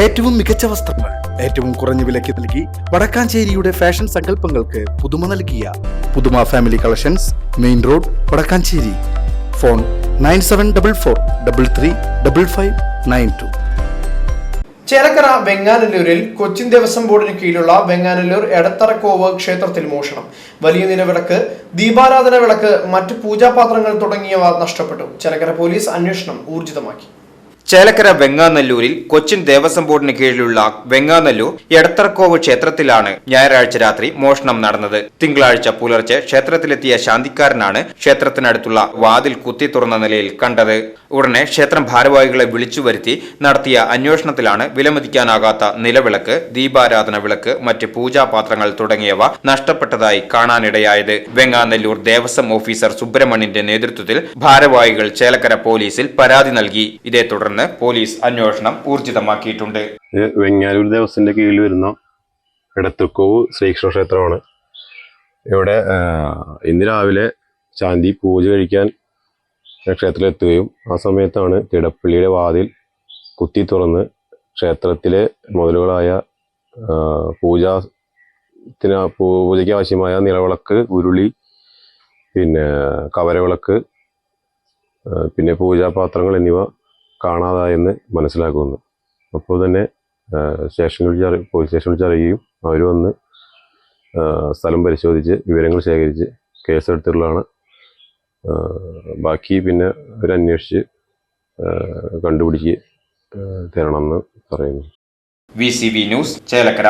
ഏറ്റവും മികച്ച വസ്ത്രങ്ങൾ ഏറ്റവും കുറഞ്ഞ വിലയ്ക്ക് നൽകി വടക്കാഞ്ചേരിയുടെ ഫാഷൻ സങ്കല്പങ്ങൾക്ക് പുതുമ നൽകിയ പുതുമ family collections main road Vadakkanchery. Phone nine seven double four double three double five nine two. Chelakkara വെങ്ങാനല്ലൂരിൽ Cochin Devaswom ബോർഡിന് കീഴിലുള്ള വെങ്ങാനല്ലൂർ എടത്തറക്കോവ് ക്ഷേത്രത്തിൽ മോഷണം. വലിയ നിലവിളക്ക് ദീപാരാധന വിളക്ക് മറ്റ് പൂജാപാത്രങ്ങൾ തുടങ്ങിയവ നഷ്ടപ്പെട്ടു. ചേലക്കര പോലീസ് അന്വേഷണം ഊർജിതമാക്കി. ചേലക്കര വെങ്ങാനല്ലൂരിൽ കൊച്ചിൻ ദേവസ്വം ബോർഡിന് കീഴിലുള്ള വെങ്ങാനല്ലൂർ എടത്തറക്കോവ് ക്ഷേത്രത്തിലാണ് ഞായറാഴ്ച രാത്രി മോഷണം നടന്നത്. തിങ്കളാഴ്ച പുലർച്ചെ ക്ഷേത്രത്തിലെത്തിയ ശാന്തിക്കാരനാണ് ക്ഷേത്രത്തിനടുത്തുള്ള വാതിൽ കുത്തി തുറന്ന നിലയിൽ കണ്ടത്. ഉടനെ ക്ഷേത്രം ഭാരവാഹികളെ വിളിച്ചു വരുത്തി നടത്തിയ അന്വേഷണത്തിലാണ് വിലമതിക്കാനാകാത്ത നിലവിളക്ക് ദീപാരാധന വിളക്ക് മറ്റ് പൂജാപാത്രങ്ങൾ തുടങ്ങിയവ നഷ്ടപ്പെട്ടതായി കാണാനിടയായത്. വെങ്ങാനല്ലൂർ ദേവസ്വം ഓഫീസർ സുബ്രഹ്മണ്യന്റെ നേതൃത്വത്തിൽ ഭാരവാഹികൾ ചേലക്കര പോലീസിൽ പരാതി നൽകി. ഇതേ തുടർന്ന് പോലീസ് അന്വേഷണം ഊർജിതമാക്കിയിട്ടുണ്ട്. വെങ്ങാലൂർ ദേവസ്വത്തിന്റെ കീഴിൽ വരുന്ന എടത്തുക്കോവ് ശ്രീകൃഷ്ണ ക്ഷേത്രമാണ്. ഇവിടെ ഇന്ന് രാവിലെ ശാന്തി പൂജ കഴിക്കാൻ ക്ഷേത്രത്തിൽ എത്തുകയും ആ സമയത്താണ് തിടപ്പള്ളിയുടെ വാതിൽ കുത്തി തുറന്ന് ക്ഷേത്രത്തിലെ മുതലുകളായ പൂജാത്തിന് പൂജയ്ക്ക് ആവശ്യമായ നിലവിളക്ക് ഉരുളി പിന്നെ കവരവിളക്ക് പിന്നെ പൂജാപാത്രങ്ങൾ എന്നിവ കാണാതായെന്ന് മനസ്സിലാക്കുന്നു. അപ്പോൾ തന്നെ സ്റ്റേഷൻ വിളിച്ച് പോലീസ് സ്റ്റേഷൻ വിളിച്ച് അറിയുകയും അവർ വന്ന് സ്ഥലം പരിശോധിച്ച് വിവരങ്ങൾ ശേഖരിച്ച് കേസെടുത്തിട്ടുള്ളതാണ്. ബാക്കി പിന്നെ അവരന്വേഷിച്ച് കണ്ടുപിടിച്ച് തരണമെന്ന് പറയുന്നു. V news Chelakkara.